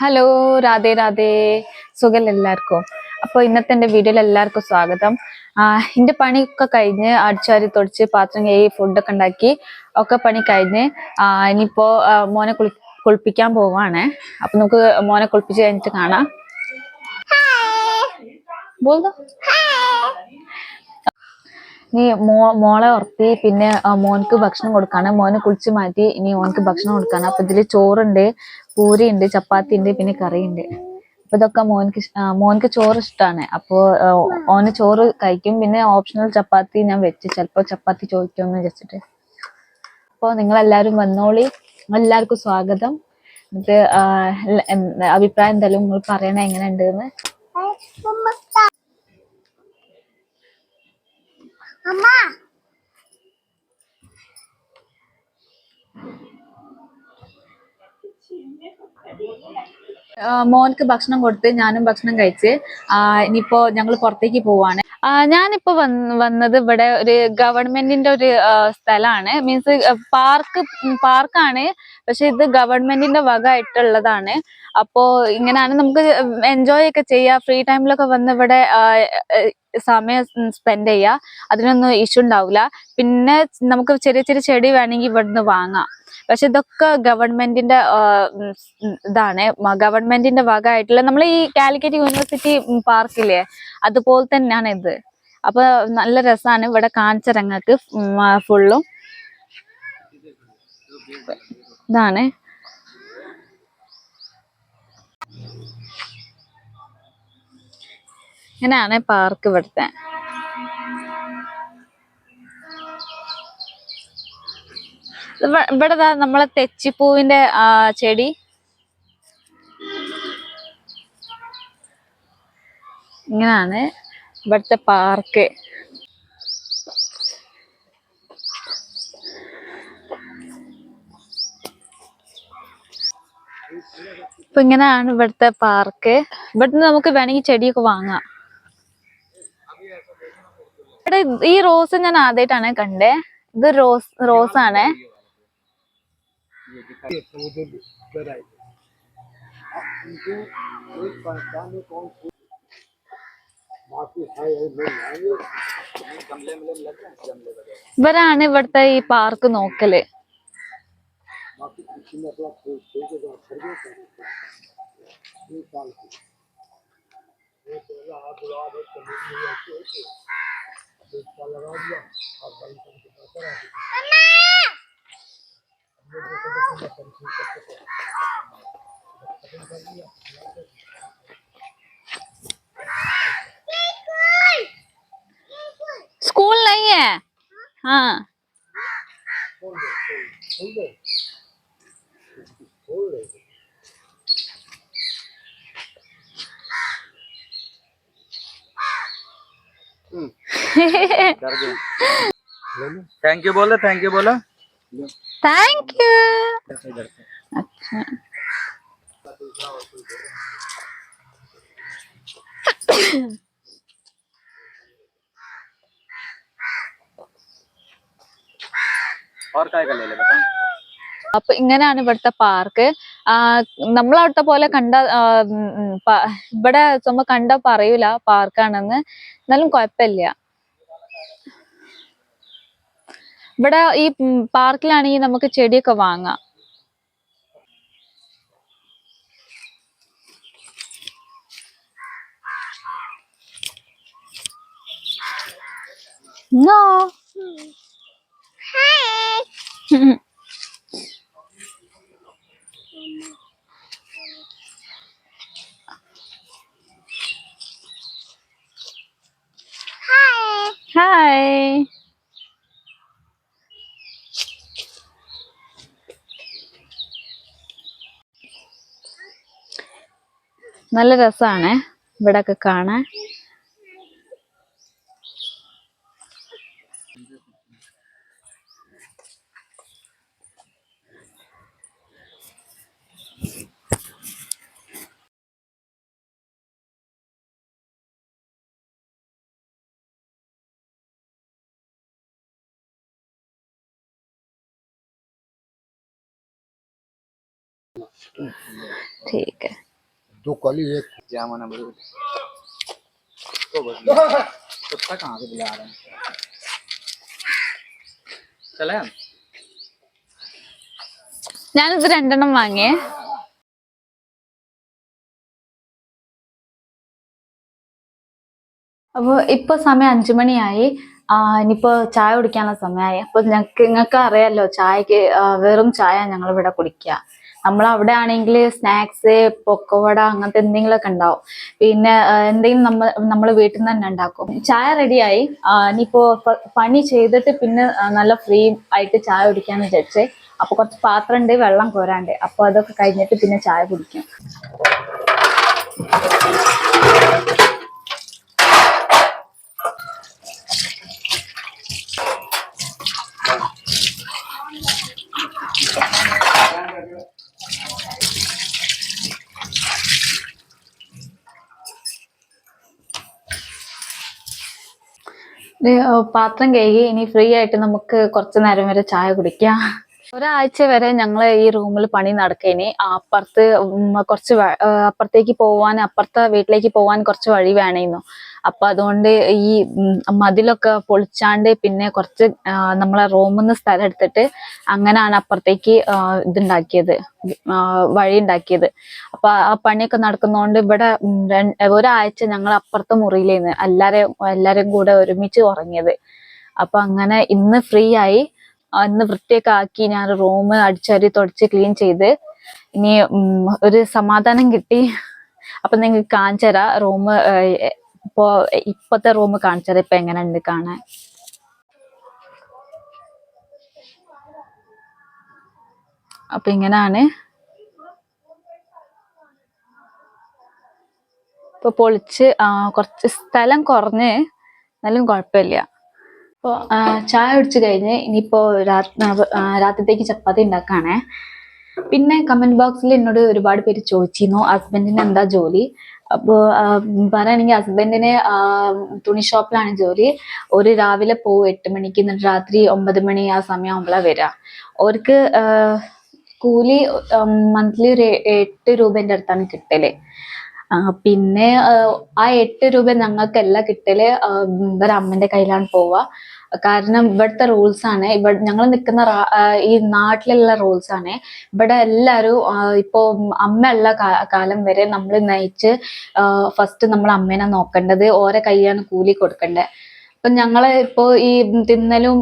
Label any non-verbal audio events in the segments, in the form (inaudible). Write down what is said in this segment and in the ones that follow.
Hello Radhe Radhe സുഖം എല്ലാവർക്കും? അപ്പോൾ ഇന്നത്തെ എന്റെ വീഡിയോയിൽ എല്ലാവർക്കും സ്വാഗതം. എന്റെ പണിയൊക്കെ കഴിഞ്ഞ് അടിച്ചാരി തുടച്ച് പാത്രം കഴുകി ഫുഡൊക്കെ ഉണ്ടാക്കി ഒക്കെ പണി കഴിഞ്ഞ് ഇനിയിപ്പോൾ ഇനിയിപ്പോ മോനെ കുളി കുളിപ്പിക്കാൻ പോവാണ്. അപ്പൊ നമുക്ക് മോനെ കുളിപ്പിച്ച് കഴിഞ്ഞിട്ട് കാണാം. ബോൾദോ? ഇനി മോ മോളെ ഉറത്തി പിന്നെ മോനക്ക് ഭക്ഷണം കൊടുക്കാണ്. മോനെ കുളിച്ച് മാറ്റി ഇനി മോനക്ക് ഭക്ഷണം കൊടുക്കാണ്. അപ്പൊ ഇതിൽ ചോറുണ്ട് പൂരി ഉണ്ട് ചപ്പാത്തി ഉണ്ട് പിന്നെ കറി ഉണ്ട് അപ്പൊ ഇതൊക്കെ മോൻക്ക് മോൻക്ക് ചോറ് ഇഷ്ടമാണ് അപ്പോ ആ, ഓന് ചോറ് കഴിക്കും. പിന്നെ ഓപ്ഷണൽ ചപ്പാത്തി ഞാൻ വെച്ച്. ചിലപ്പോ ചപ്പാത്തി ചോദിക്കുമെന്ന് വെച്ചിട്ട് അപ്പൊ നിങ്ങൾ എല്ലാവരും വന്നോളി. എല്ലാവർക്കും സ്വാഗതം. എന്ത് അഭിപ്രായം എന്തായാലും നിങ്ങൾ പറയണ എങ്ങനെ ഉണ്ടെന്ന് ആ, മോൻക്ക് ഭക്ഷണം കൊടുത്ത് ഞാനും ഭക്ഷണം കഴിച്ച് ഇനിയിപ്പോ ഞങ്ങൾ പുറത്തേക്ക് പോവാണ്. ഞാനിപ്പോ വന്ന് വന്നത് ഇവിടെ ഒരു ഗവൺമെന്റിന്റെ ഒരു സ്ഥലമാണ് മീൻസ് പാർക്ക് പാർക്കാണ്. പക്ഷെ ഇത് ഗവൺമെന്റിന്റെ വക ആയിട്ടുള്ളതാണ്. അപ്പോ ഇങ്ങനെയാണ് നമുക്ക് എൻജോയ് ഒക്കെ ചെയ്യാം. ഫ്രീ ടൈമിലൊക്കെ വന്ന് ഇവിടെ സമയം സ്പെൻഡ് ചെയ്യുക അതിനൊന്നും ഇഷ്യൂ ഉണ്ടാവില്ല പിന്നെ നമുക്ക് ചെറിയ ചെറിയ ചെടി വേണമെങ്കിൽ ഇവിടുന്ന് വാങ്ങാം. പക്ഷെ ഇതൊക്കെ ഗവൺമെന്റിന്റെ ഇതാണ്. ഗവൺമെന്റിന്റെ ഭാഗമായിട്ടുള്ള നമ്മൾ ഈ കാലിക്കറ്റ് യൂണിവേഴ്സിറ്റി പാർക്കില്ലേ? അതുപോലെ തന്നെയാണ് ഇത്. അപ്പൊ നല്ല രസമാണ് ഇവിടെ കാണിച്ചിറങ്ങക്ക് ഫുള്ളും. ഇതാണ്. ഇങ്ങനെയാണ് പാർക്ക് ഇവിടുത്തെ. ഇവ- ഇവിടെ നമ്മളെ തെച്ചിപ്പൂവിന്റെ ചെടി. ഇങ്ങനാണ് ഇവിടുത്തെ പാർക്ക് ഇപ്പൊ ഇങ്ങനെയാണ് ഇവിടുത്തെ പാർക്ക് ഇവിടുന്ന് നമുക്ക് വേണമെങ്കിൽ ചെടിയൊക്കെ വാങ്ങാം. ഇവിടെ ഈ റോസ് ഞാൻ ആദ്യമായിട്ടാണ് കണ്ടേ. ഇത് റോസ് റോസ് ആണ് ഇവരാണ് ഇവിടുത്തെ ഈ പാർക്ക് നോക്കൽ. स्कूल नहीं है। हाँ। (laughs) थैंक यू बोलो थैंक यू बोलो थैंक यू अच्छा और काय का ले ले बता അപ്പൊ ഇങ്ങനെയാണ് ഇവിടുത്തെ പാർക്ക് നമ്മളവിടുത്തെ പോലെ കണ്ട ഇവിടെ ചുമ്മാ കണ്ട പറയൂല പാർക്കാണെന്ന് എന്നാലും കുഴപ്പമില്ല ഇവിടെ ഈ പാർക്കിലാണെങ്കിൽ നമുക്ക് ചെടിയൊക്കെ വാങ്ങാം No. Hi. (laughs) നല്ല രസാണ് ഇവിടൊക്കെ കാണാൻ ठीक है दो कली एक जामन अमरूद तो बढ़िया कुत्ता कहाँ से बुला रहे हैं चले हम ഞാനിത് രണ്ടെണ്ണം വാങ്ങിയേ അപ്പോൾ ഇപ്പൊ സമയം അഞ്ചു മണിയായി ആ, ഇനിയിപ്പോ ചായ കുടിക്കാനുള്ള സമയമായി അപ്പൊ ഞങ്ങൾക്ക് നിങ്ങൾക്ക് അറിയാലോ ചായക്ക് ആ, വെറും ചായ ഞങ്ങൾ ഇവിടെ കുടിക്കുക നമ്മൾ അവിടെ ആണെങ്കിൽ സ്നാക്സ് പൊക്കവട അങ്ങനത്തെ എന്തെങ്കിലുമൊക്കെ ഉണ്ടാവും. പിന്നെ എന്തെങ്കിലും നമ്മൾ നമ്മൾ വീട്ടിൽ നിന്ന് തന്നെ ഉണ്ടാക്കും. ചായ റെഡിയായി. ഇനിയിപ്പോ പണി ചെയ്തിട്ട് പിന്നെ നല്ല ഫ്രീ ആയിട്ട് ചായ കുടിക്കാന്ന് വിചാരിച്ചേ. അപ്പൊ കുറച്ച് പാത്രം ഉണ്ട് വെള്ളം കോരാണ്ട്. അപ്പൊ അതൊക്കെ കഴിഞ്ഞിട്ട് പിന്നെ ചായ കുടിക്കും. പാത്രം കഴുകി ഇനി ഫ്രീ ആയിട്ട് നമുക്ക് കുറച്ചു നേരം വരെ ചായ കുടിക്കാം. ഒരാഴ്ച വരെ ഞങ്ങൾ ഈ റൂമിൽ പണി നടക്കേനി. അപ്പുറത്ത് കുറച്ച് അപ്പുറത്തേക്ക് പോവാൻ അപ്പുറത്തെ വീട്ടിലേക്ക് പോവാൻ കുറച്ച് വഴി വേണേന്നു. അപ്പൊ അതുകൊണ്ട് ഈ മതിലൊക്കെ പൊളിച്ചാണ്ട് പിന്നെ കുറച്ച് നമ്മളെ റൂമിൽ നിന്ന് സ്ഥലം എടുത്തിട്ട് അങ്ങനെയാണ് അപ്പുറത്തേക്ക് ഇതുണ്ടാക്കിയത്. വഴി ഉണ്ടാക്കിയത്. അപ്പൊ ആ പണിയൊക്കെ നടക്കുന്നതുകൊണ്ട് ഇവിടെ ഒരാഴ്ച ഞങ്ങൾ അപ്പുറത്തെ മുറിയിലേന്ന്. എല്ലാരെയും എല്ലാരും കൂടെ ഒരുമിച്ച് ഉറങ്ങിയത്. അപ്പൊ അങ്ങനെ ഇന്ന് ഫ്രീ ആയി. ആ, ഇന്ന് വൃത്തിയൊക്കെ ആക്കി ഞാൻ റൂം അടിച്ചരി തുടച്ച് ക്ലീൻ ചെയ്ത്. ഇനി ഒരു സമാധാനം കിട്ടി. അപ്പൊ നിങ്ങൾക്ക് കാണിച്ചു തരാം. റൂം ഇപ്പോ ഇപ്പത്തെ റൂം കാണിച്ചു ഇപ്പൊ എങ്ങനെ ഉണ്ട് കാണാൻ? അപ്പൊ ഇങ്ങനാണ്. ഇപ്പൊ പൊളിച്ച് കുറച്ച് സ്ഥലം കുറഞ്ഞ് എന്നാലും കുഴപ്പമില്ല. ഇപ്പൊ ആ, ചായ കുടിച്ച് കഴിഞ്ഞ് ഇനിയിപ്പോ രാ- ആ, രാത്രിത്തേക്ക് ചപ്പാത്തി ഉണ്ടാക്കാണേ. പിന്നെ കമന്റ് ബോക്സിൽ എന്നോട് ഒരുപാട് പേര് ചോദിച്ചിരുന്നു ഹസ്ബൻഡിന് എന്താ ജോലി? അപ്പോൾ പറയുകയാണെങ്കിൽ ഹസ്ബൻഡിന് തുണി ഷോപ്പിലാണ് ജോലി. ഒരു രാവിലെ പോവും എട്ട് മണിക്ക് എന്നിട്ട് രാത്രി ഒമ്പത് മണി ആ സമയമാകുമ്പോഴാണ് വരിക. അവർക്ക് കൂലി മന്ത്ലി ഒരു എട്ട് രൂപേന്റെ അടുത്താണ് കിട്ടൽ. പിന്നെ ആ, എട്ട് രൂപ ഞങ്ങൾക്കല്ല കിട്ടൽ ഇവരെ അമ്മന്റെ കയ്യിലാണ് പോവുക. കാരണം ഇവിടുത്തെ റൂൾസ് ആണ്. ഇവിടെ ഞങ്ങൾ നിൽക്കുന്ന ഈ നാട്ടിലുള്ള റൂൾസ് ആണ്. ഇവിടെ എല്ലാവരും ഇപ്പോൾ ഇപ്പോ അമ്മയുള്ള കാലം വരെ നമ്മൾ നയിച്ച് ഫസ്റ്റ് നമ്മൾ അമ്മേനെ നോക്കേണ്ടത് ഓരോ കൈയാണ് കൂലി കൊടുക്കേണ്ടത് അപ്പം ഞങ്ങൾ ഇപ്പോൾ ഈ തിന്നലും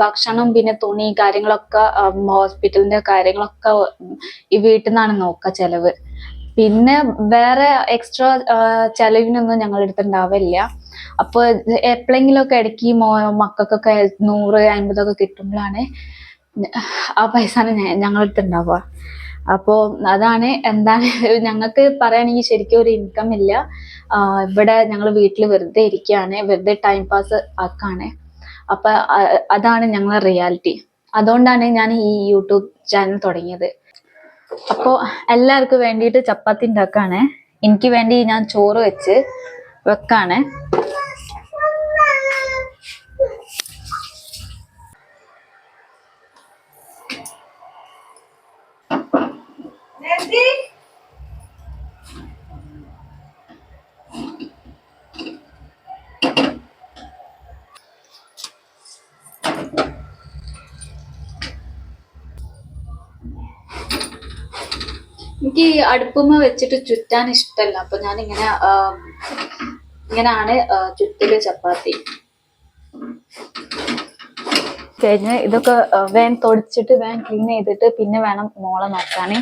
ഭക്ഷണവും പിന്നെ തുണി കാര്യങ്ങളൊക്കെ ഹോസ്പിറ്റലിന്റെ കാര്യങ്ങളൊക്കെ ഈ വീട്ടിൽ നിന്നാണ് നോക്കുക ചെലവ്. പിന്നെ വേറെ എക്സ്ട്രാ ചെലവിനൊന്നും ഞങ്ങളുടെ അടുത്ത് അപ്പൊ എപ്പോഴെങ്കിലും ഒക്കെ ഇടയ്ക്ക് മോ മക്കൾക്കൊക്കെ നൂറ് അൻപതൊക്കെ കിട്ടുമ്പോഴാണ് ആ പൈസ ഞങ്ങളുടെ അടുത്ത് ഉണ്ടാവുക അപ്പോ അതാണ് എന്താണ് (laughs) ഞങ്ങൾക്ക് പറയുകയാണെങ്കിൽ ശരിക്കും ഒരു ഇൻകം ഇല്ല. ഇവിടെ ഞങ്ങൾ വീട്ടിൽ വെറുതെ ഇരിക്കുകയാണ് വെറുതെ ടൈം പാസ് ആക്കാണ്. അപ്പൊ അതാണ് ഞങ്ങളെ റിയാലിറ്റി അതുകൊണ്ടാണ് ഞാൻ ഈ യൂട്യൂബ് ചാനൽ തുടങ്ങിയത്. അപ്പോൾ എല്ലാവർക്കും വേണ്ടിയിട്ട് ചപ്പാത്തി ഉണ്ടാക്കാണ്. എനിക്ക് വേണ്ടി ഞാൻ ചോറ് വെച്ച് വെക്കാണ്. എനിക്ക് അടുപ്പുമ്മ വെച്ചിട്ട് ചുറ്റാൻ ഇഷ്ടമല്ല അപ്പൊ ഞാൻ ഇങ്ങനെ ഇങ്ങനെയാണ് ആ, ചപ്പാത്തി. കഴിഞ്ഞ് ഇതൊക്കെ വേൻ തൊടിച്ചിട്ട് വേൻ ക്ലീൻ ചെയ്തിട്ട് പിന്നെ വേണം മോളെ നോക്കാന്.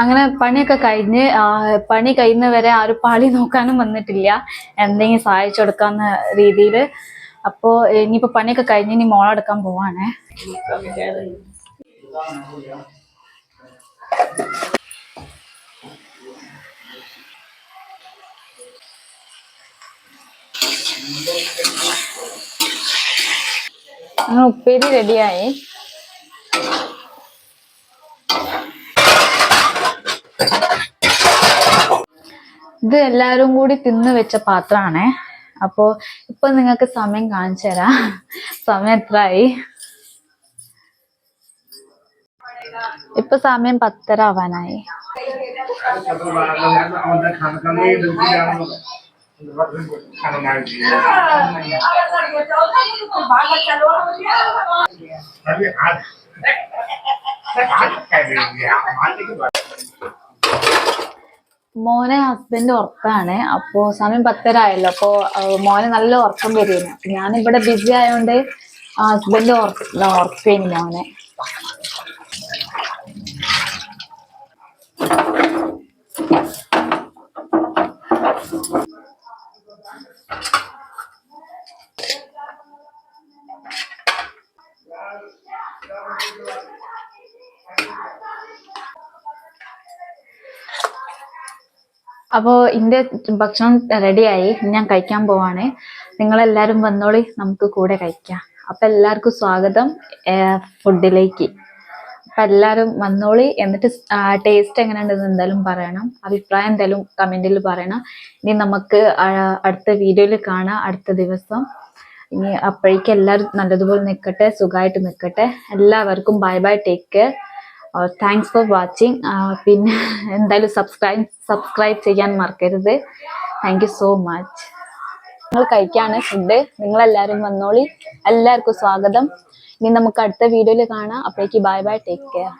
അങ്ങനെ പണിയൊക്കെ കഴിഞ്ഞ് പണി കഴിയുന്നവരെ ആരും പാളി നോക്കാനും വന്നിട്ടില്ല. എന്തെങ്കിലും സഹായിച്ചു കൊടുക്കാന്ന രീതിയിൽ അപ്പോ ഇനിയിപ്പോ പണിയൊക്കെ കഴിഞ്ഞ് ഇനി മോളെടുക്കാൻ പോവാണേ. ഉപ്പേരി റെഡിയായി ഇത് എല്ലാവരും കൂടി തിന്ന് വെച്ച പാത്രമാണേ. അപ്പോ ഇപ്പൊ നിങ്ങൾക്ക് സമയം കാണിച്ചു തരാം. സമയം എത്രയായി? ഇപ്പൊ സമയം പത്തര ആവാനായി. (laughs) (laughs) (laughs) മോനെ ഹസ്ബൻഡ് ഉറക്കാണ് അപ്പോ സമയം പത്തര ആയല്ലോ അപ്പോ മോനെ നല്ല ഉറക്കം വരുന്നു. ഞാൻ ഇവിടെ ബിസി ആയതുകൊണ്ട് ഹസ്ബൻഡ് ഉറക്കേനി മോനെ. അപ്പോ ഇന്റെ ഭക്ഷണം റെഡിയായി ഞാൻ കഴിക്കാൻ പോവാണ്. നിങ്ങളെല്ലാരും വന്നോളി. നമുക്ക് കൂടെ കഴിക്കാം. അപ്പൊ എല്ലാവർക്കും സ്വാഗതം ഫുഡിലേക്ക് അപ്പൊ എല്ലാരും വന്നോളി. എന്നിട്ട് ടേസ്റ്റ് എങ്ങനെയുണ്ടെന്ന് എന്തായാലും പറയണം. അഭിപ്രായം എന്തായാലും കമന്റിൽ പറയണം. ഇനി നമുക്ക് അടുത്ത വീഡിയോയിൽ കാണാം. അടുത്ത ദിവസം. ഇനി അപ്പോഴേക്കും എല്ലാവരും നല്ലതുപോലെ നിൽക്കട്ടെ സുഖമായിട്ട് നിൽക്കട്ടെ എല്ലാവർക്കും bye bye take care thanks for watching പിന്നെ എന്തായാലും സബ്സ്ക്രൈബ് സബ്സ്ക്രൈബ് ചെയ്യാൻ മറക്കരുത്. താങ്ക് യു സോ മച്ച് നിങ്ങൾ കഴിക്കാണ് ഫുഡ് നിങ്ങളെല്ലാവരും വന്നോളി. എല്ലാവർക്കും സ്വാഗതം. ഇനി നമുക്ക് അടുത്ത വീഡിയോയിൽ കാണാം. അപ്പോഴേക്ക് ബൈ ബൈ ടേക്ക് കെയർ